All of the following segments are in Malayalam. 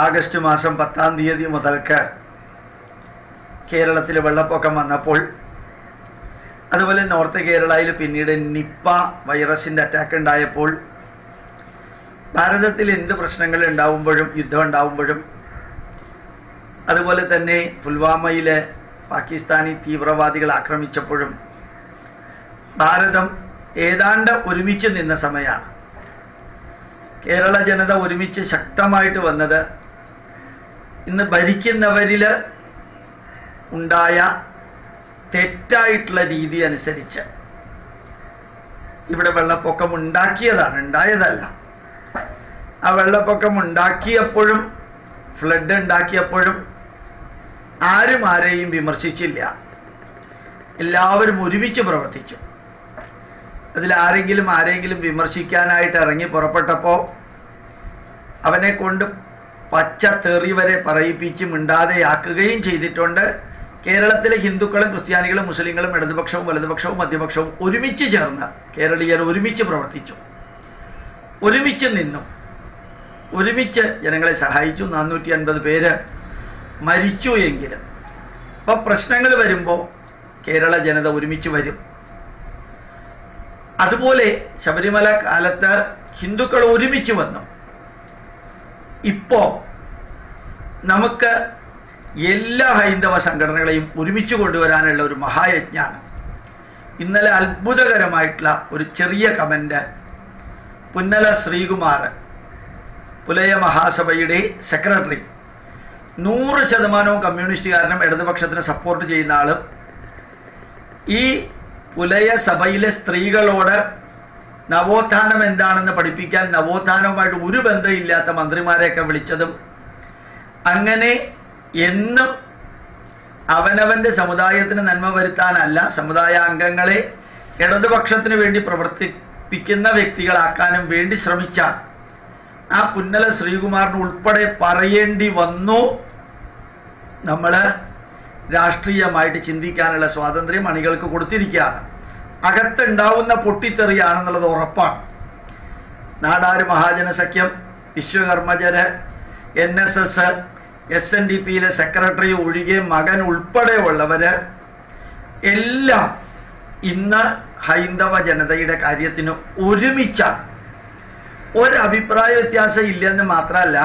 ആഗസ്റ്റ് മാസം പത്താം തീയതി മുതൽക്ക് കേരളത്തിൽ വെള്ളപ്പൊക്കം വന്നപ്പോൾ അതുപോലെ നോർത്ത് കേരളയിൽ പിന്നീട് നിപ്പ വൈറസിന്റെ അറ്റാക്ക് ഉണ്ടായപ്പോൾ ഭാരതത്തിൽ എന്ത് പ്രശ്നങ്ങൾ ഉണ്ടാവുമ്പോഴും യുദ്ധം ഉണ്ടാവുമ്പോഴും അതുപോലെ തന്നെ പുൽവാമയിലെ പാകിസ്ഥാനി തീവ്രവാദികൾ ആക്രമിച്ചപ്പോഴും ഭാരതം ഏതാണ്ട് ഒരുമിച്ച് നിന്ന സമയമാണ്. കേരള ജനത ഒരുമിച്ച് ശക്തമായിട്ട് വന്നത് ഇന്ന് ഭരിക്കുന്നവരിൽ ഉണ്ടായ തെറ്റായിട്ടുള്ള രീതി അനുസരിച്ച് ഇവിടെ വെള്ളപ്പൊക്കം ഉണ്ടാക്കിയതാണ് ഉണ്ടായതല്ല. ആ വെള്ളപ്പൊക്കം ഉണ്ടാക്കിയപ്പോഴും ഫ്ലഡ് ഉണ്ടാക്കിയപ്പോഴും ആരും ആരെയും വിമർശിച്ചില്ല. എല്ലാവരും ഒരുമിച്ച് പ്രവർത്തിച്ചു. അതിൽ ആരെങ്കിലും ആരെങ്കിലും വിമർശിക്കാനായിട്ട് ഇറങ്ങി പുറപ്പെട്ടപ്പോൾ അവനെ കൊണ്ട് പച്ച തെറി വരെ പറയിപ്പിച്ച് മിണ്ടാതെയാക്കുകയും ചെയ്തിട്ടുണ്ട്. കേരളത്തിലെ ഹിന്ദുക്കളും ക്രിസ്ത്യാനികളും മുസ്ലിങ്ങളും ഇടതുപക്ഷവും വലതുപക്ഷവും മധ്യപക്ഷവും ഒരുമിച്ച് ചേർന്ന് കേരളീയർ ഒരുമിച്ച് പ്രവർത്തിച്ചു. ഒരുമിച്ച് നിന്നു. ഒരുമിച്ച് ജനങ്ങളെ സഹായിച്ചു. നാനൂറ്റി അൻപത് പേര് മരിച്ചു എങ്കിലും. ഇപ്പം പ്രശ്നങ്ങൾ വരുമ്പോൾ കേരള ജനത ഒരുമിച്ച് വരും. അതുപോലെ ശബരിമല കാലത്ത് ഹിന്ദുക്കൾ ഒരുമിച്ച് വന്നു. ഇപ്പോ നമുക്ക് എല്ലാ ഹൈന്ദവ സംഘടനകളെയും ഒരുമിച്ച് കൊണ്ടുവരാനുള്ള ഒരു മഹായജ്ഞാണ് ഇന്നലെ അത്ഭുതകരമായിട്ടുള്ള ഒരു ചെറിയ കമന്റ് പുന്നല ശ്രീകുമാർ പുലയ മഹാസഭയുടെ സെക്രട്ടറി നൂറ് ശതമാനവും കമ്മ്യൂണിസ്റ്റുകാരനും ഇടതുപക്ഷത്തിന് സപ്പോർട്ട് ചെയ്യുന്ന ആളും ഈ പുലയ സഭയിലെ സ്ത്രീകളോട് നവോത്ഥാനം എന്താണെന്ന് പഠിപ്പിക്കാൻ നവോത്ഥാനവുമായിട്ട് ഒരു ബന്ധമില്ലാത്ത മന്ത്രിമാരെയൊക്കെ വിളിച്ചതും അങ്ങനെ എന്നും അവനവന്റെ സമുദായത്തിന് നന്മ വരുത്താനല്ല സമുദായ അംഗങ്ങളെ ഇടതുപക്ഷത്തിന് വേണ്ടി പ്രവർത്തിപ്പിക്കുന്ന വ്യക്തികളാക്കാനും വേണ്ടി ശ്രമിച്ച ആ പുന്നല ശ്രീകുമാറിന് ഉൾപ്പെടെ പറയേണ്ടി വന്നു. നമ്മൾ രാഷ്ട്രീയമായിട്ട് ചിന്തിക്കാനുള്ള സ്വാതന്ത്ര്യം അണികൾക്ക് കൊടുത്തിരിക്കുകയാണ്. അകത്തുണ്ടാവുന്ന പൊട്ടിത്തെറിയാണെന്നുള്ളത് ഉറപ്പാണ്. നാടാര് മഹാജനസഖ്യം വിശ്വകർമ്മജര് N S S S N D പിയിലെ സെക്രട്ടറി ഒഴികെ മകൻ ഉൾപ്പെടെയുള്ളവര് എല്ലാം ഇന്ന് ഹൈന്ദവ ജനതയുടെ കാര്യത്തിന് ഒരുമിച്ചാണ്. ഒരഭിപ്രായ വ്യത്യാസം ഇല്ലെന്ന് മാത്രമല്ല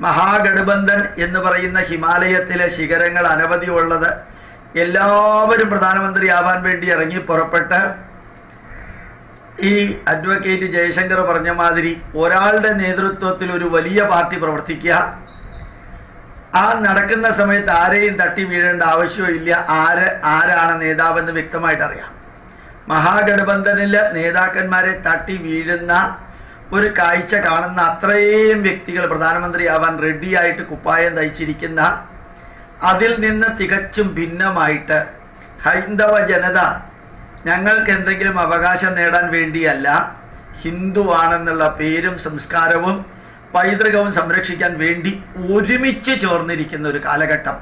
മഹാഗഠബന്ധൻ എന്ന് പറയുന്ന ഹിമാലയത്തിലെ ശിഖരങ്ങൾ അനവധി ഉള്ളത് എല്ലാവരും പ്രധാനമന്ത്രിയാവാൻ വേണ്ടി ഇറങ്ങി പുറപ്പെട്ട് ഈ അഡ്വക്കേറ്റ് ജയശങ്കർ പറഞ്ഞ മാതിരി ഒരാളുടെ നേതൃത്വത്തിൽ ഒരു വലിയ പാർട്ടി പ്രവർത്തിക്കുക. ആ നടക്കുന്ന സമയത്ത് ആരെയും തട്ടി വീഴേണ്ട ആവശ്യമില്ല. ആര് ആരാണ് നേതാവെന്ന് വ്യക്തമായിട്ട് അറിയാം. മഹാഗഠബന്ധനിൽ നേതാക്കന്മാരെ തട്ടി വീഴുന്ന ഒരു കാഴ്ച കാണുന്ന അത്രയും വ്യക്തികൾ പ്രധാനമന്ത്രിയാവാൻ റെഡിയായിട്ട് കുപ്പായം തയ്ച്ചിരിക്കുന്ന അതിൽ നിന്ന് തികച്ചും ഭിന്നമായിട്ട് ഹൈന്ദവ ജനത ഞങ്ങൾക്ക് എന്തെങ്കിലും അവകാശം നേടാൻ വേണ്ടിയല്ല ഹിന്ദുവാണെന്നുള്ള പേരും സംസ്കാരവും പൈതൃകവും സംരക്ഷിക്കാൻ വേണ്ടി ഒരുമിച്ച് ചേർന്നിരിക്കുന്ന ഒരു കാലഘട്ടം.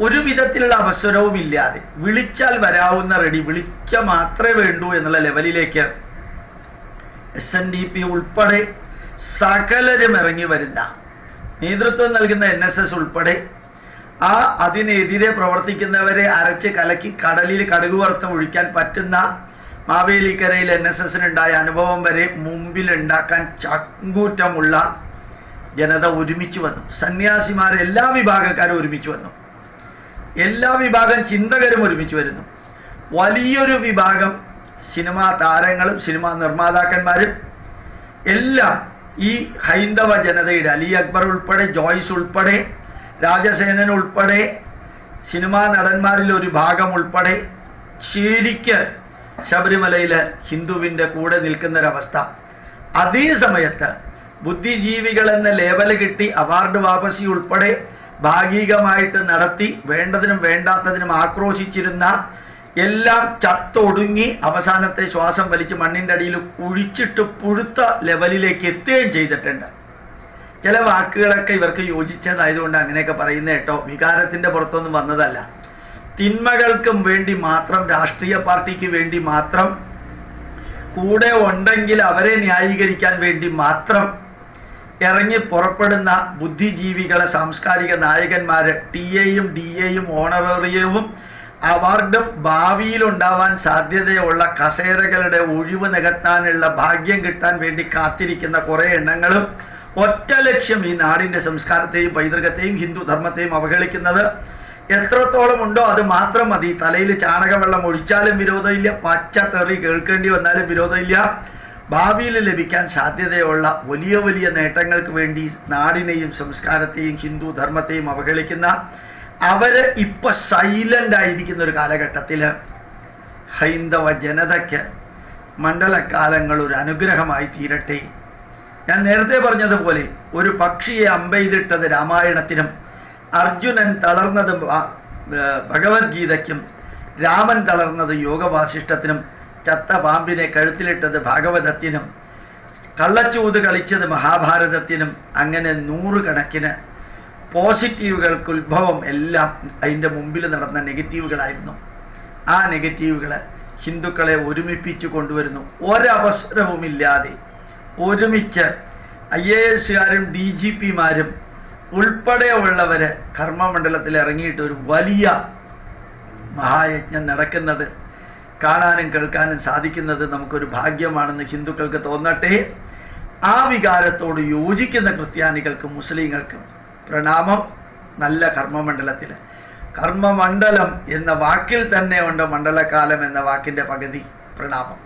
ഒരു വിധത്തിലുള്ള അവസരവും ഇല്ലാതെ വിളിച്ചാൽ വരാവുന്ന റെഡി വിളിക്ക മാത്രമേ വേണ്ടൂ എന്നുള്ള ലെവലിലേക്ക് എസ് എൻ ഡി പി ഉൾപ്പെടെ സകലരും ഇറങ്ങി വരുന്ന നേതൃത്വം നൽകുന്ന എൻ എസ് എസ് ഉൾപ്പെടെ ആ അതിനെതിരെ പ്രവർത്തിക്കുന്നവരെ അരച്ച് കലക്കി കടലിൽ കടുക് വറുത്ത് ഒഴിക്കാൻ പറ്റുന്ന മാവേലിക്കരയിൽ എൻ എസ് എസിനുണ്ടായ അനുഭവം വരെ മുമ്പിൽ ഉണ്ടാക്കാൻ ചങ്കൂറ്റമുള്ള ജനത ഒരുമിച്ച് വന്നു. സന്യാസിമാർ എല്ലാ വിഭാഗക്കാരും ഒരുമിച്ച് വന്നു. എല്ലാ വിഭാഗം ചിന്തകരും ഒരുമിച്ച് വരുന്നു. വലിയൊരു വിഭാഗം സിനിമാ താരങ്ങളും സിനിമാ നിർമ്മാതാക്കന്മാരും എല്ലാം ഈ ഹൈന്ദവ ജനതയുടെ അലി അക്ബർ ഉൾപ്പെടെ ജോയ്സ് ഉൾപ്പെടെ രാജസേനൻ ഉൾപ്പെടെ സിനിമാ നടന്മാരിൽ ഒരു ഭാഗം ഉൾപ്പെടെ ശരിക്ക് ശബരിമലയിൽ ഹിന്ദുവിന്റെ കൂടെ നിൽക്കുന്നൊരവസ്ഥ. അതേ സമയത്ത് ബുദ്ധിജീവികൾ എന്ന ലേബൽ കിട്ടി അവാർഡ് വാപസി ഉൾപ്പെടെ ഭാഗികമായിട്ട് നടത്തി വേണ്ടതിനും വേണ്ടാത്തതിനും ആക്രോശിച്ചിരുന്ന എല്ലാം ചത്തൊടുങ്ങി അവസാനത്തെ ശ്വാസം വലിച്ച് മണ്ണിന്റെ അടിയിൽ കുഴിച്ചിട്ട് പുഴുത്ത ലെവലിലേക്ക് എത്തുകയും ചെയ്തിട്ടുണ്ട്. ചില വാക്കുകളൊക്കെ ഇവർക്ക് യോജിച്ചതായതുകൊണ്ട് അങ്ങനെയൊക്കെ പറയുന്ന കേട്ടോ. വികാരത്തിന്റെ പുറത്തൊന്നും വന്നതല്ല. തിന്മകൾക്കും വേണ്ടി മാത്രം രാഷ്ട്രീയ പാർട്ടിക്ക് വേണ്ടി മാത്രം കൂടെ ഉണ്ടെങ്കിൽ അവരെ ന്യായീകരിക്കാൻ വേണ്ടി മാത്രം ഇറങ്ങി പുറപ്പെടുന്ന ബുദ്ധിജീവികളെ സാംസ്കാരിക നായകന്മാരെ ടി എയും ഡി എയും ഓണറേറിയവും അവാർഡും ഭാവിയിൽ ഉണ്ടാവാൻ സാധ്യതയുള്ള കസേരകളുടെ ഒഴിവ് നികത്താനുള്ള ഭാഗ്യം കിട്ടാൻ വേണ്ടി കാത്തിരിക്കുന്ന കുറെ എണ്ണങ്ങളും ഒറ്റ ലക്ഷ്യം ഈ നാടിന്റെ സംസ്കാരത്തെയും പൈതൃകത്തെയും ഹിന്ദു ധർമ്മത്തെയും അവഹേളിക്കുന്നത്. എത്രത്തോളം ഉണ്ടോ അത് മാത്രം മതി. തലയിൽ ചാണകവെള്ളം ഒഴിച്ചാലും വിരോധമില്ല. പച്ച തെറി കേൾക്കേണ്ടി വന്നാലും വിരോധമില്ല. ഭാവിയിൽ ലഭിക്കാൻ സാധ്യതയുള്ള വലിയ വലിയ നേട്ടങ്ങൾക്ക് വേണ്ടി നാടിനെയും സംസ്കാരത്തെയും ഹിന്ദു ധർമ്മത്തെയും അവഹേളിക്കുന്ന അവർ ഇപ്പൊ സൈലന്റ് ആയിരിക്കുന്ന ഒരു കാലഘട്ടത്തിൽ ഹൈന്ദവ ജനതയ്ക്ക് മണ്ഡലകാലങ്ങൾ ഒരു അനുഗ്രഹമായി തീരട്ടെ. ഞാൻ നേരത്തെ പറഞ്ഞതുപോലെ ഒരു പക്ഷിയെ അമ്പെയ്തിട്ടത് രാമായണത്തിനും അർജുനൻ തളർന്നത് ഭഗവത്ഗീതയ്ക്കും രാമൻ തളർന്നത് യോഗവാസിഷ്ഠത്തിനും ചത്ത പാമ്പിനെ കഴുത്തിലിട്ടത് ഭാഗവതത്തിനും കള്ളച്ചൂത് കളിച്ചത് മഹാഭാരതത്തിനും അങ്ങനെ നൂറുകണക്കിന് പോസിറ്റീവുകൾക്ക് ഉത്ഭവം എല്ലാം അതിന്റെ മുമ്പിൽ നടന്ന നെഗറ്റീവുകളായിരുന്നു. ആ നെഗറ്റീവുകൾ ഹിന്ദുക്കളെ ഒരുമിപ്പിച്ചു കൊണ്ടുവരുന്നു. ഒരവസരവുമില്ലാതെ ഒരുമിച്ച് ഐ എ എസുകാരും ഡി ജി പിമാരും ഉൾപ്പെടെയുള്ളവര് കർമ്മമണ്ഡലത്തിൽ ഇറങ്ങിയിട്ട് ഒരു വലിയ മഹായജ്ഞം നടക്കുന്നത് കാണാനും കേൾക്കാനും സാധിക്കുന്നത് നമുക്കൊരു ഭാഗ്യമാണെന്ന് ഹിന്ദുക്കൾക്ക് തോന്നട്ടെ. ആ വികാരത്തോട് യോജിക്കുന്ന ക്രിസ്ത്യാനികൾക്കും മുസ്ലിങ്ങൾക്കും പ്രണാമം നല്ല കർമ്മമണ്ഡലത്തിൽ. കർമ്മമണ്ഡലം എന്ന വാക്കിൽ തന്നെ ഉണ്ട് മണ്ഡലകാലം എന്ന വാക്കിന്റെ പകുതി പ്രണാമം.